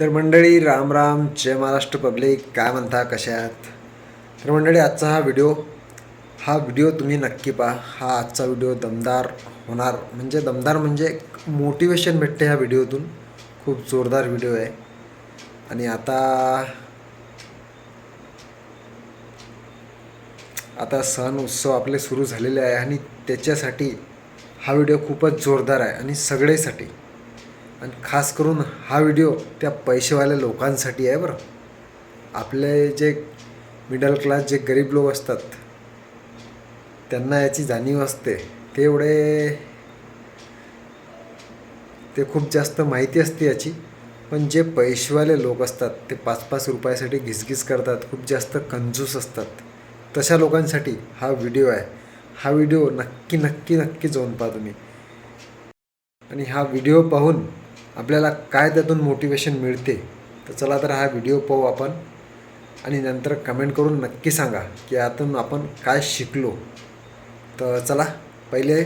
तर मंडळी राम राम. जय महाराष्ट्र पब्लिक. काय म्हणता? कशा आहात? तर मंडळी आजचा हा व्हिडिओ हा व्हिडिओ तुम्ही नक्की पहा. हा आजचा व्हिडिओ दमदार होणार. म्हणजे दमदार म्हणजे मोटिवेशन भेटते ह्या व्हिडिओतून. खूप जोरदार व्हिडिओ आहे. आणि आता आता सण उत्सव आपले सुरू झालेले आहे आणि त्याच्यासाठी हा व्हिडिओ खूपच जोरदार आहे. आणि सगळेसाठी आणि खास करून हा व्हिडिओ त्या पैसेवाल्या लोकांसाठी आहे बरं. आपले जे मिडल क्लास जे गरीब लोक असतात त्यांना याची जाणीव असते. ते एवढे ते खूप जास्त माहिती असते याची. पण जे पैसेवाले लोक असतात ते पाच पाच रुपयासाठी घिसघिस करतात खूप जास्त कंजूस असतात. तशा लोकांसाठी हा व्हिडिओ आहे. हा व्हिडिओ नक्की नक्की नक्की जाऊन पहा तुम्ही. आणि हा व्हिडिओ पाहून आपल्याला काय त्यातून मोटिवेशन मिळते तर चला तर हा व्हिडिओ पाहू आपण. आणि नंतर कमेंट करून नक्की सांगा की यातून आपण काय शिकलो. तर चला पहिले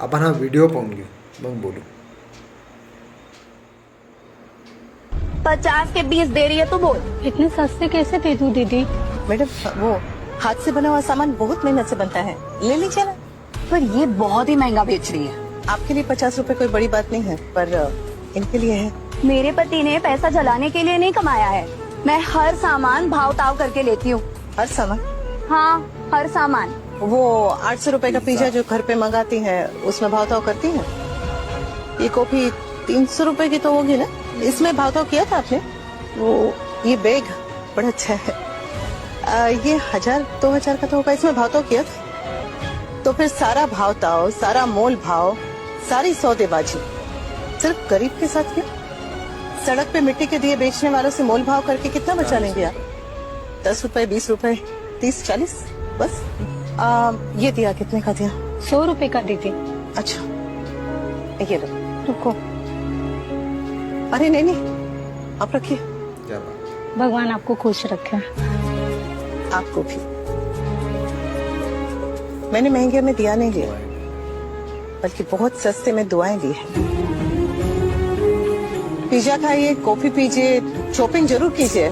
आपण हा व्हिडिओ पाहून घेऊ. मग बोलू. पचास के बीस दे रही है तो बोल. इतने सस्ते कैसे दे दूं दीदी? मैडम वो हाथ से बना हुआ सामान बहुत मेहनत से बनता है। ले लीजिए ना। पर ये बहुत ही महंगा बेच रही है। आपके लिए पचास रुपए कोई बड़ी बात नहीं है पर इनके लिए है। मेरे पति ने पैसा जलाने के लिए नहीं कमाया है। मैं हर सामान भाव ताव करके लेती हूँ। हर सामान? हाँ हर सामान। वो आठ सौ रूपए का पिज्जा जो घर पे मंगाती है उसमें भाव ताव करती है? ये कॉफ़ी तीन सौ रूपए की तो होगी ना? इसमें भाव ताव किया था आपने? वो ये बैग बड़ा अच्छा है। अ, ये हज़ार दो हज़ार का तो होगा इसमें भाव ताव किया था? तो फिर सारा भाव ताव सारा मोल भाव सारी सौदेबाजी। सिर्फ़ गरीब के साथ किया? सड़क पे मिट्टी के दिए बेचने वालों से मोल भाव करके कितना बचा लेंगे आप? दस रुपए बीस रुपए तीस चालीस? बस। आ, ये दिया कितने का दिया? सौ रुपए का दीदी अच्छा। ये लो। रुको। अरे नहीं नहीं। आप रखिए। भगवान आपको खुश रखे। आपको भी। मैंने महँगे में दिया नहीं लिया। बल्कि बहुत सस्ते में दुआएँ दी है। पिज्जा खाइए कॉफी पीजिए शॉपिंग जरूर कीजिए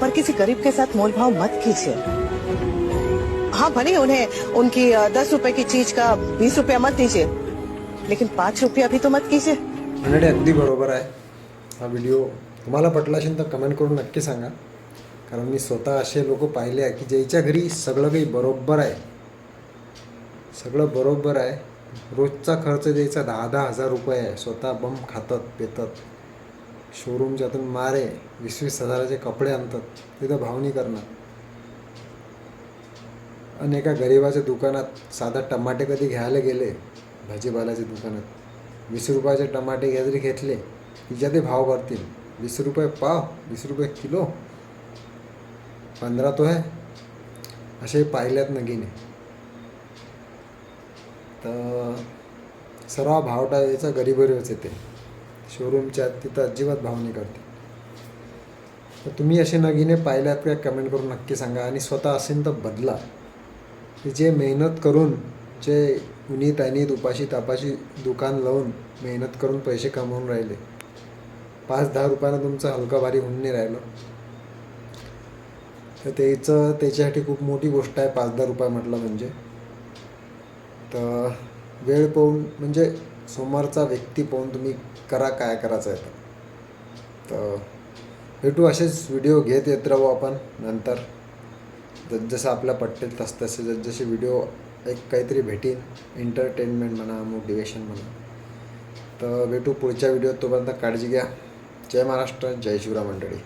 पर किसी गरीब के साथ मोल भाव मत कीजिए। हाँ भले उन्हें उनकी दस रुपए की चीज का बीस रुपया मत दीजिए लेकिन पाँच रुपया भी तो मत कीजिए। मंडळी अगदी बरोबर आहे. हा व्हिडिओ तुम्हाला पटला असेल तर कमेंट करून नक्की सांगा. कारण मी स्वतः असे लोक पाहिले आहे की ज्याच्या घरी सगळं काही बरोबर आहे. सगळं बरोबर आहे. रोजचा खर्च द्यायचा दहा दहा हजार रुपये आहे. स्वतः बम खातात पेतात. शोरूमच्यातून मारे वीस वीस हजाराचे कपडे आणतात तिथं भावनी करणार. आणि एका गरिबाच्या दुकानात साधा टमाटे कधी घ्यायला गेले भाजीपाल्याच्या दुकानात? वीस रुपयाचे टमाटे घ्या जरी घेतले तिच्या ते भाव करतील वीस रुपये पाव वीस रुपये किलो. पंधरा तो आहे असे पाहिल्यात नगीने. तर सर्व भाव टाळायचा गरीबरीवरच येते शोरूमच्या तिथं अजिबात भाव नाही करते. तर तुम्ही असे नगीने पाहिल्यात का कमेंट करून नक्की सांगा. आणि स्वतः असेल तर बदला. की जे मेहनत करून जे उन्ही तानीत उपाशी तापाशी दुकान लावून मेहनत करून पैसे कमवून राहिले. पाच दहा रुपयानं तुमचं हलका भारी होऊन नाही राहिलं. तर त्याचं त्याच्यासाठी खूप मोठी गोष्ट आहे पाच दहा रुपये म्हटलं म्हणजे. तर वेळ पाहून म्हणजे समोरचा व्यक्ती पाहून तुम्ही करा काय करायचं आहे तर भेटू असेच व्हिडिओ घेत येत राहू आपण नंतर. जसजसं आपल्या पट्टेत तस तसे जसजसे व्हिडिओ एक काहीतरी भेटीन. एंटरटेनमेंट म्हणा मोटिवेशन म्हणा. तर भेटू पुढच्या व्हिडिओत तोपर्यंत काळजी घ्या. जय महाराष्ट्र जय शिवरा मंडळी.